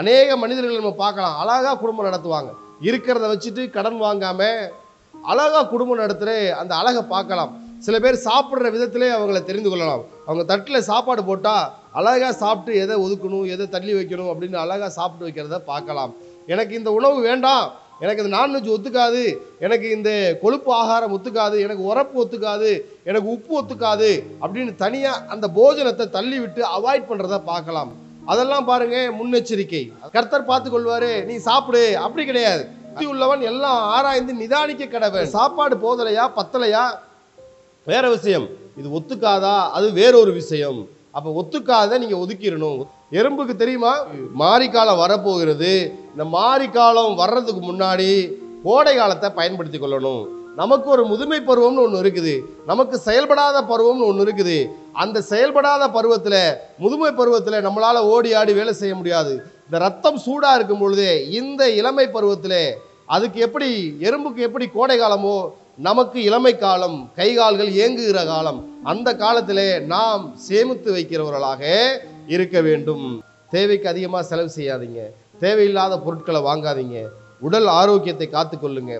அநேக மனிதர்கள் நம்ம பார்க்கலாம். அழகாக குடும்பம் நடத்துவாங்க. இருக்கிறத வச்சுட்டு கடன் வாங்காமல் அழகாக குடும்பம் நடத்துகிற அந்த அழகை பார்க்கலாம். சில பேர் சாப்பிட்ற விதத்திலே அவங்கள தெரிந்து கொள்ளலாம். அவங்க தட்டில் சாப்பாடு போட்டால் அழகாக சாப்பிட்டு எதை ஒதுக்கணும் எதை தள்ளி வைக்கணும் அப்படின்னு அழகாக சாப்பிட்டு வைக்கிறத பார்க்கலாம். எனக்கு இந்த உணவு வேண்டாம். எனக்கு இந்த நான்வெஜ் ஒத்துக்காது. எனக்கு இந்த கொழுப்பு ஆகாரம் ஒத்துக்காது. எனக்கு உரப்பு ஒத்துக்காது. எனக்கு உப்பு ஒத்துக்காது அப்படின்னு தனியாக அந்த போஜனத்தை தள்ளி விட்டு அவாய்ட் பண்ணுறத பார்க்கலாம். அதெல்லாம் பாருங்க முன்னெச்சரிக்கை. கர்த்தர் பார்த்து கொள்வாரு நீ சாப்பிடு. அப்படி கிடையாது. உள்ளவன் எல்லாம் ஆராய்ந்து நிதானிக்க கடவன். சாப்பாடு போதலையா பத்தலையா? வேற விஷயம். இது ஒத்துக்காதா? அது வேறொரு விஷயம். அப்ப ஒத்துக்காத நீங்க ஒதுக்கிடணும். எறும்புக்கு தெரியுமா? மாரிக்காலம் வரப்போகிறது. இந்த மாரிக்காலம் வர்றதுக்கு முன்னாடி கோடை காலத்தை பயன்படுத்தி கொள்ளணும். நமக்கு ஒரு முதுமை பருவம்னு ஒன்று இருக்குது. நமக்கு செயல்படாத பருவம்னு ஒன்று இருக்குது. அந்த செயல்படாத பருவத்தில் முதுமை பருவத்தில் நம்மளால் ஓடி ஆடி வேலை செய்ய முடியாது. இந்த ரத்தம் சூடாக இருக்கும் பொழுதே இந்த இளமை பருவத்தில் அதுக்கு எப்படி எறும்புக்கு எப்படி கோடை காலமோ நமக்கு இளமை காலம் கை கால்கள் இயங்குகிற காலம் அந்த காலத்திலே நாம் சேமித்து வைக்கிறவர்களாக இருக்க வேண்டும். தேவைக்கு அதிகமாக செலவு செய்யாதீங்க. தேவையில்லாத பொருட்களை வாங்காதீங்க. உடல் ஆரோக்கியத்தை காத்துக்கொள்ளுங்க.